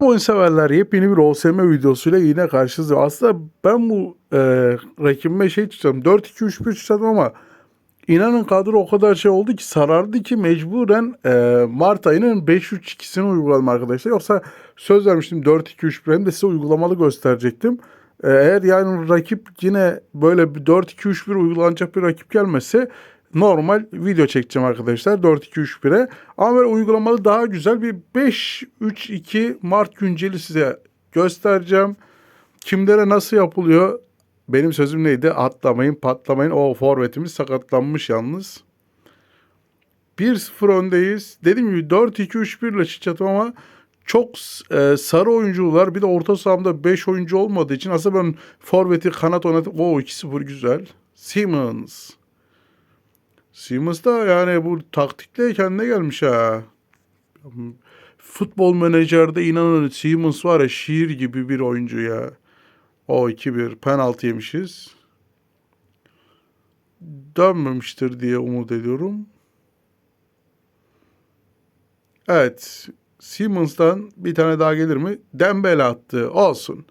Oyun severler yepyeni bir OSM videosuyla yine karşınızdayım. Aslında ben bu e, rakibime şey tutacağım. 4-2-3-1 tutacağım ama inanın kadro o kadar şey oldu ki sarardı ki mecburen e, Mart ayının 5-3-2'sini uyguladım arkadaşlar. Yoksa söz vermiştim 4-2-3-1 hem de size uygulamalı gösterecektim. E, eğer yani rakip yine böyle bir 4-2-3-1 uygulanacak bir rakip gelmezse normal video çekeceğim arkadaşlar 4-2-3-1'e. Ama böyle uygulamalı daha güzel bir 5-3-2 Mart günceli size göstereceğim. Kimlere nasıl yapılıyor? Benim sözüm neydi? Atlamayın, patlamayın. O forvetimiz sakatlanmış yalnız. 1-0 öndeyiz. Dediğim gibi 4-2-3-1 ile çıkacağım ama çok e, sarı oyuncular bir de orta sahamda 5 oyuncu olmadığı için aslında ben forveti kanat oynatıp o 2-0 güzel. Simmons. Simmons da yani bu taktikle kendine gelmiş ha. Futbol menajerde inanın Simmons var ya şiir gibi bir oyuncu ya. O 2-1 penaltı yemişiz. Dönmemiştir diye umut ediyorum. Evet. Simmons'tan bir tane daha gelir mi? Dembele attı. Olsun.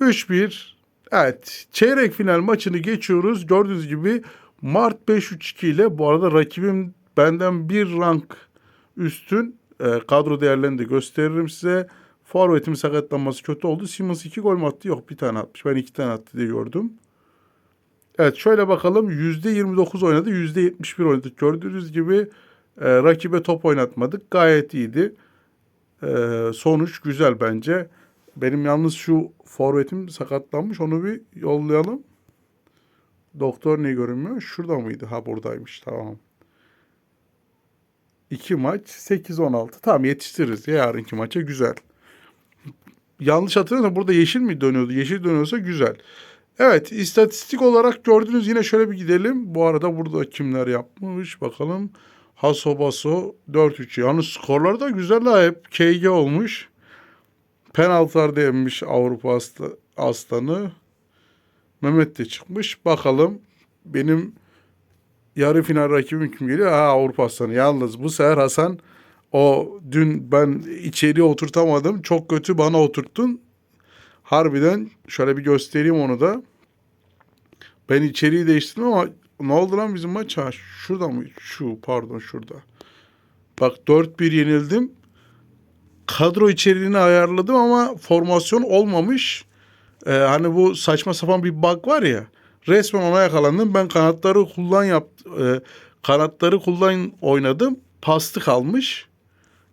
3-1. Evet. Çeyrek final maçını geçiyoruz. Gördüğünüz gibi Mart 5-3-2 ile bu arada rakibim benden bir rank üstün. E, kadro değerlerini de gösteririm size. Forvet'in sakatlanması kötü oldu. Simmons 2 gol mü attı? Yok bir tane atmış. Ben 2 tane attı diye gördüm. Evet şöyle bakalım. %29 oynadı. %71 oynadı. Gördüğünüz gibi e, rakibe top oynatmadık. Gayet iyiydi. E, sonuç güzel bence. Benim yalnız şu forvetim sakatlanmış. Onu bir yollayalım. Doktor ne görünmüyor? Şurada mıydı? Ha buradaymış. Tamam. 2 maç 8-16. Tamam yetiştiririz ya yarınki maça. Güzel. Yanlış hatırlamıyorum. Burada yeşil mi dönüyordu? Yeşil dönüyorsa güzel. Evet istatistik olarak gördünüz yine şöyle bir gidelim. Bu arada burada kimler yapmış bakalım. Haso Baso 4-3. Yalnız skorlar da güzel ha. Hep KG olmuş. Penaltılar yenmiş Avrupa Aslanı. Mehmet de çıkmış. Bakalım benim yarı final rakibim kim geliyor? Ha Avrupa Aslanı. Yalnız bu sefer Hasan o dün ben içeriye oturtamadım. Çok kötü bana oturttun. Harbiden şöyle bir göstereyim onu da. Ben içeriği değiştirdim ama ne oldu lan bizim maç? Şurada mı? Şu pardon şurada. Bak 4-1 yenildim. Kadro içeriğini ayarladım ama formasyon olmamış. Ee, hani bu saçma sapan bir bug var ya. Resmen ona yakalandım. Ben kanatları kullan yap e, kanatları kullan oynadım. Pastı kalmış.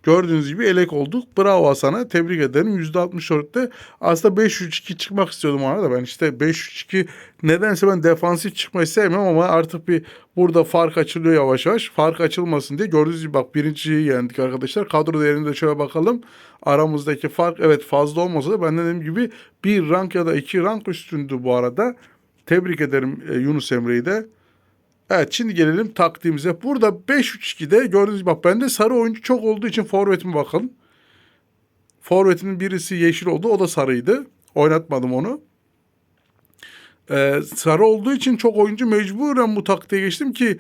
Gördüğünüz gibi elek olduk. Bravo Hasan'a. Tebrik ederim. %64'te. Aslında 5-3-2 çıkmak istiyordum ona da ben işte 5-3-2 nedense ben defansif çıkmayı sevmiyorum ama artık bir burada fark açılıyor yavaş yavaş. Fark açılmasın diye gördüğünüz gibi bak birinciyi yendik arkadaşlar. Kadro değerinde de şöyle bakalım. Aramızdaki fark evet fazla olmasa da ben dediğim gibi bir rank ya da iki rank üstündü bu arada. Tebrik ederim e, Yunus Emre'yi de. Evet şimdi gelelim taktiğimize. Burada 5-3-2'de gördüğünüz gibi bak bende sarı oyuncu çok olduğu için forvetime bakalım. Forvetimin birisi yeşil oldu. O da sarıydı. Oynatmadım onu. Ee, sarı olduğu için çok oyuncu mecburen bu taktiğe geçtim ki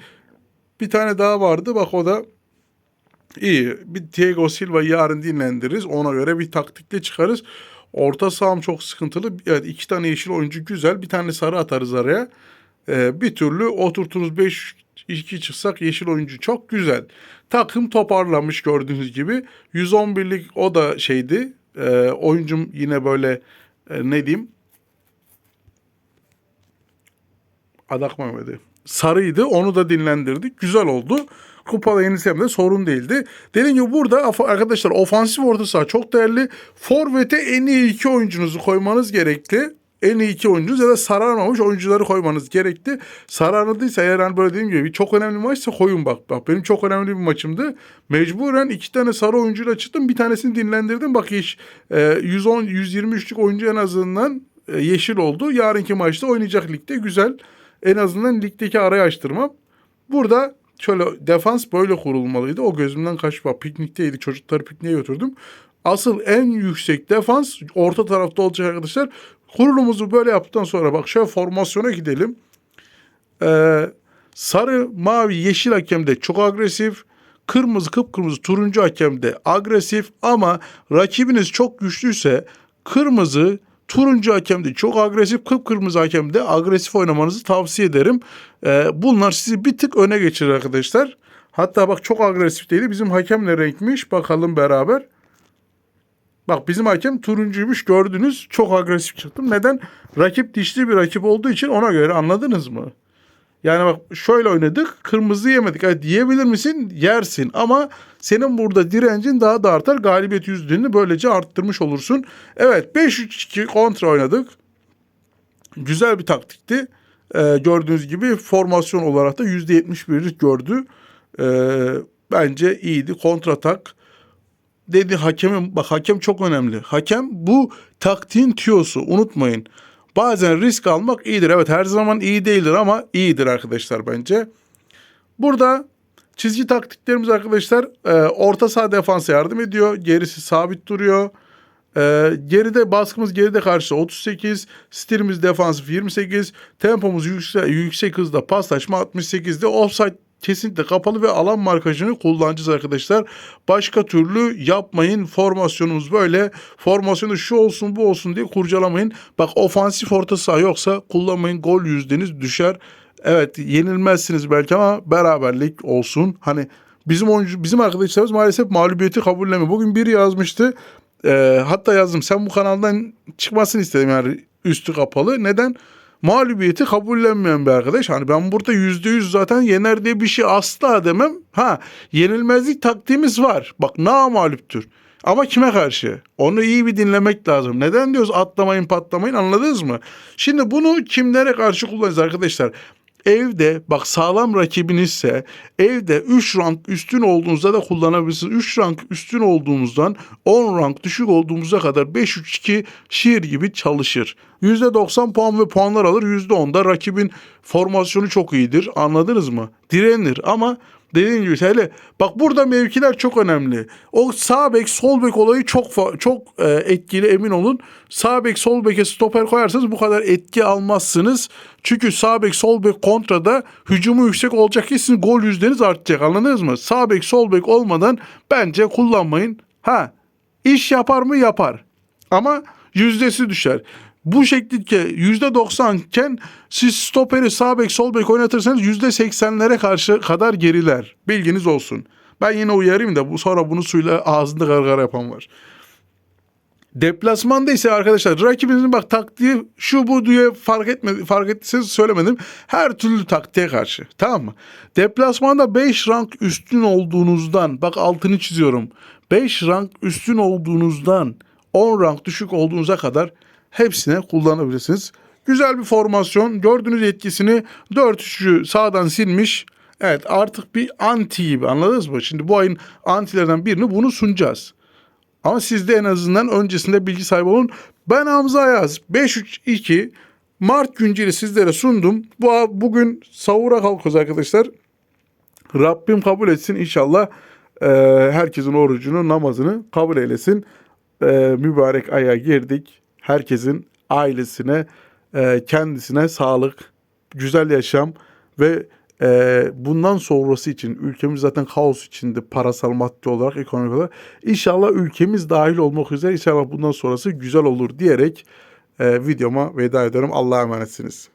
bir tane daha vardı. Bak o da iyi. Bir Thiago Silva yarın dinlendiririz. Ona göre bir taktikle çıkarız. Orta saham çok sıkıntılı. Evet iki tane yeşil oyuncu güzel. Bir tane sarı atarız araya. Ee, bir türlü oturturuz 5 2 çıksak yeşil oyuncu çok güzel. Takım toparlamış gördüğünüz gibi. 111'lik o da şeydi. Ee, oyuncum yine böyle e, ne diyeyim Adak Mehmet'i. Sarıydı. Onu da dinlendirdik. Güzel oldu. Kupada yenilsem de sorun değildi. Dediğim gibi burada arkadaşlar ofansif orta saha çok değerli. Forvet'e en iyi iki oyuncunuzu koymanız gerekli. En iyi iki oyuncunuz ya da sararmamış oyuncuları koymanız gerekli. Sararmadıysa eğer hani böyle dediğim gibi çok önemli maçsa koyun bak. Bak benim çok önemli bir maçımdı. Mecburen iki tane sarı oyuncuyla çıktım. Bir tanesini dinlendirdim. Bak iş e, 110 123'lük oyuncu en azından e, yeşil oldu. Yarınki maçta oynayacak ligde güzel. En azından ligdeki arayı açtırmam. Burada şöyle defans böyle kurulmalıydı. O gözümden kaçıp bak piknikteydi. Çocukları pikniğe götürdüm. Asıl en yüksek defans orta tarafta olacak arkadaşlar. Kurulumuzu böyle yaptıktan sonra bak şöyle formasyona gidelim. Ee, sarı, mavi, yeşil hakem de çok agresif. kırmızı kıpkırmızı turuncu hakem de agresif ama rakibiniz çok güçlüyse kırmızı turuncu hakem de çok agresif kıpkırmızı hakem de agresif oynamanızı tavsiye ederim. Ee, bunlar sizi bir tık öne geçirir arkadaşlar. Hatta bak çok agresif değil bizim hakem ne renkmiş bakalım beraber. Bak bizim hakem turuncuymuş gördünüz çok agresif çıktım. Neden? Rakip dişli bir rakip olduğu için ona göre anladınız mı? Yani bak şöyle oynadık kırmızı yemedik. Yani diyebilir misin? Yersin ama senin burada direncin daha da artar. Galibiyet yüzdeni böylece arttırmış olursun. Evet 5-3-2 kontra oynadık. Güzel bir taktikti. Ee, gördüğünüz gibi formasyon olarak da %71'lik gördü. Ee, bence iyiydi. Kontratak dedi hakemin bak hakem çok önemli. Hakem bu taktiğin tüyosu unutmayın. Bazen risk almak iyidir. Evet her zaman iyi değildir ama iyidir arkadaşlar bence. Burada çizgi taktiklerimiz arkadaşlar e, orta saha defansa yardım ediyor. Gerisi sabit duruyor. E, geride baskımız geride karşı 38, stilimiz defansif 28, tempomuz yüksek, yüksek hızda paslaşma 68'de offside kesinlikle kapalı ve alan markajını kullanacağız arkadaşlar. Başka türlü yapmayın. Formasyonumuz böyle. Formasyonu şu olsun bu olsun diye kurcalamayın. Bak ofansif orta saha yoksa kullanmayın. Gol yüzdeniz düşer. Evet yenilmezsiniz belki ama beraberlik olsun. Hani bizim oyuncu bizim arkadaşlarımız maalesef mağlubiyeti kabullenmiyor. Bugün biri yazmıştı. Ee, hatta yazdım sen bu kanaldan çıkmasını istedim yani üstü kapalı. Neden? Mağlubiyeti kabullenmeyen bir arkadaş. Hani ben burada yüzde yüz zaten yener diye bir şey asla demem. Ha yenilmezlik taktiğimiz var. Bak namalüptür. Ama kime karşı? Onu iyi bir dinlemek lazım. Neden diyoruz atlamayın patlamayın anladınız mı? Şimdi bunu kimlere karşı kullanacağız arkadaşlar? Evde bak sağlam rakibinizse evde 3 rank üstün olduğunuzda da kullanabilirsiniz. 3 rank üstün olduğumuzdan 10 rank düşük olduğumuza kadar 5-3-2 şiir gibi çalışır. %90 puan ve puanlar alır. %10'da rakibin formasyonu çok iyidir. Anladınız mı? Direnir ama dediğim gibi hele bak burada mevkiler çok önemli. O sağ bek sol bek olayı çok çok e, etkili emin olun. Sağ bek sol beke stoper koyarsanız bu kadar etki almazsınız. Çünkü sağ bek sol bek kontrada hücumu yüksek olacak ki sizin gol yüzdeniz artacak anladınız mı? Sağ bek sol bek olmadan bence kullanmayın. Ha iş yapar mı yapar ama yüzdesi düşer. Bu şekilde yüzde doksan iken siz stoperi sağ bek sol bek oynatırsanız yüzde seksenlere karşı kadar geriler. Bilginiz olsun. Ben yine uyarayım da bu sonra bunu suyla ağzında gargara yapan var. Deplasmanda ise arkadaşlar rakibinizin bak taktiği şu bu diye fark etmedi fark ettiyseniz söylemedim. Her türlü taktiğe karşı tamam mı? Deplasmanda 5 rank üstün olduğunuzdan bak altını çiziyorum. 5 rank üstün olduğunuzdan 10 rank düşük olduğunuza kadar hepsine kullanabilirsiniz. Güzel bir formasyon. Gördüğünüz etkisini 4-3'ü sağdan silmiş. Evet artık bir anti gibi anladınız mı? Şimdi bu ayın antilerden birini bunu sunacağız. Ama siz de en azından öncesinde bilgi sahibi olun. Ben Hamza Ayaz 532 Mart günceli sizlere sundum. Bu bugün savura kalkıyoruz arkadaşlar. Rabbim kabul etsin inşallah. Ee, herkesin orucunu, namazını kabul eylesin. Ee, mübarek aya girdik. Herkesin ailesine, e, kendisine sağlık, güzel yaşam ve e, bundan sonrası için ülkemiz zaten kaos içinde parasal maddi olarak ekonomik olarak inşallah ülkemiz dahil olmak üzere inşallah bundan sonrası güzel olur diyerek e, videoma veda ederim. Allah'a emanetsiniz.